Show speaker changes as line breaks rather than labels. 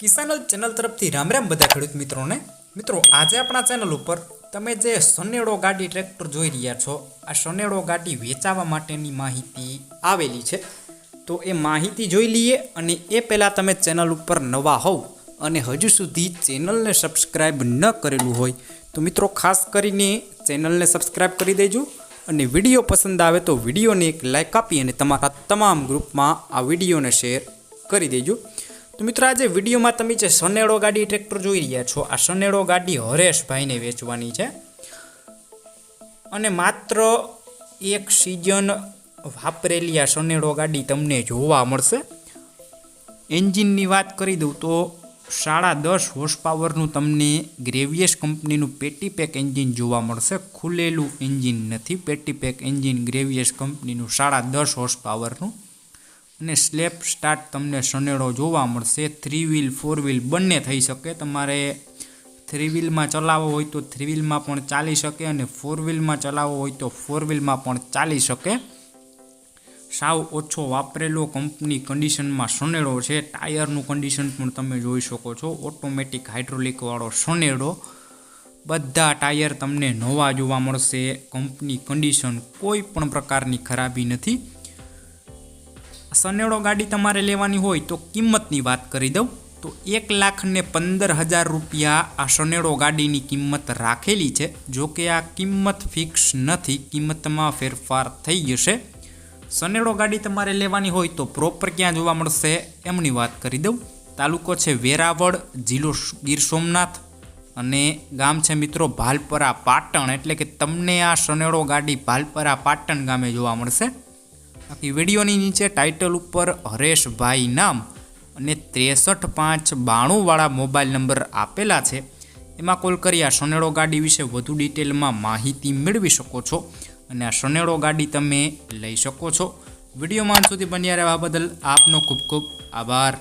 કિસાનલ channel તરફથી રામ રામ બધા ખેડૂત મિત્રોને. મિત્રો, આજે આપણા ચેનલ ઉપર તમે જે સનેડો ગાડી ટ્રેક્ટર જોઈ રહ્યા છો, આ સનેડો ગાડી વેચાવા માટેની માહિતી આવેલી છે. તો એ માહિતી જોઈ લઈએ અને એ પહેલાં તમે ચેનલ ઉપર નવા હોવ અને હજુ સુધી ચેનલને સબસ્ક્રાઈબ ન કરેલું હોય, તો મિત્રો ખાસ કરીને ચેનલને સબસ્ક્રાઈબ કરી દેજો અને વીડિયો પસંદ આવે તો વિડીયોને એક લાઇક આપી અને તમારા તમામ ગ્રુપમાં આ વિડીયોને શેર કરી દેજો. તો મિત્રો આજે વિડીયોમાં તમે જે સનેડો ગાડી ટ્રેક્ટર જોઈ રહ્યા છો, આ સનેડો ગાડી હરેશભાઈને વેચવાની છે. અને માત્ર એક સિઝન વાપરેલી આ સનેડો ગાડી તમને જોવા મળશે. એન્જિનની વાત કરી દઉં તો સાડા દસ હોર્સ પાવરનું તમને ગ્રેવિયસ કંપનીનું પેટી પેક એન્જિન જોવા મળશે. ખુલેલું એન્જિન નથી પેટી પેક એન્જિન ગ્રેવિયસ કંપનીનું સાડા દસ હોર્સ પાવરનું અને સ્લેપ સ્ટાર્ટ તમને સનેડો જોવા મળશે. થ્રી વ્હીલ ફોર વ્હીલ બંને થઈ શકે. તમારે થ્રી વ્હીલમાં ચલાવવો હોય તો થ્રી વ્હીલમાં પણ ચાલી શકે અને ફોર વ્હીલમાં ચલાવવો હોય તો ફોર વ્હીલમાં પણ ચાલી શકે. સાવ ઓછો વાપરેલો કંપની કન્ડિશનમાં સનેડો છે. ટાયરનું કન્ડિશન પણ તમે જોઈ શકો છો. ઓટોમેટિક હાઇડ્રોલિકવાળો સનેડો બધા ટાયર તમને નવા જોવા મળશે. કંપની કન્ડિશન કોઈ પણ પ્રકારની ખરાબી નથી. સનેડો ગાડી તમારે લેવાની હોય તો કિંમતની વાત કરી દઉં. તો એક લાખ ને પંદર હજાર રૂપિયા આ સનેડો ગાડીની કિંમત રાખેલી છે. જો કે આ કિંમત ફિક્સ નથી, કિંમતમાં ફેરફાર થઈ જશે. સનેડો ગાડી તમારે લેવાની હોય તો પ્રોપર ક્યાં જોવા મળશે એમની વાત કરી દઉં. તાલુકો છે વેરાવળ, જિલ્લો ગીર સોમનાથ અને ગામ છે મિત્રો ભાલપરા પાટણ. એટલે કે તમને આ સનેડો ગાડી ભાલપરા પાટણ ગામે જોવા મળશે. બાકી વિડીયોની નીચે ટાઇટલ ઉપર હરેશભાઈ નામ અને ત્રેસઠ પાંચ બાણુંવાળા મોબાઈલ નંબર આપેલા છે. એમાં કોલ કરી આ સોનેડો ગાડી વિશે વધુ ડિટેલમાં માહિતી મેળવી શકો છો અને આ સોનેડો ગાડી તમે લઈ શકો છો. વિડીયોમાં સુધી બન્યા રહેવા બદલ આપનો ખૂબ ખૂબ આભાર.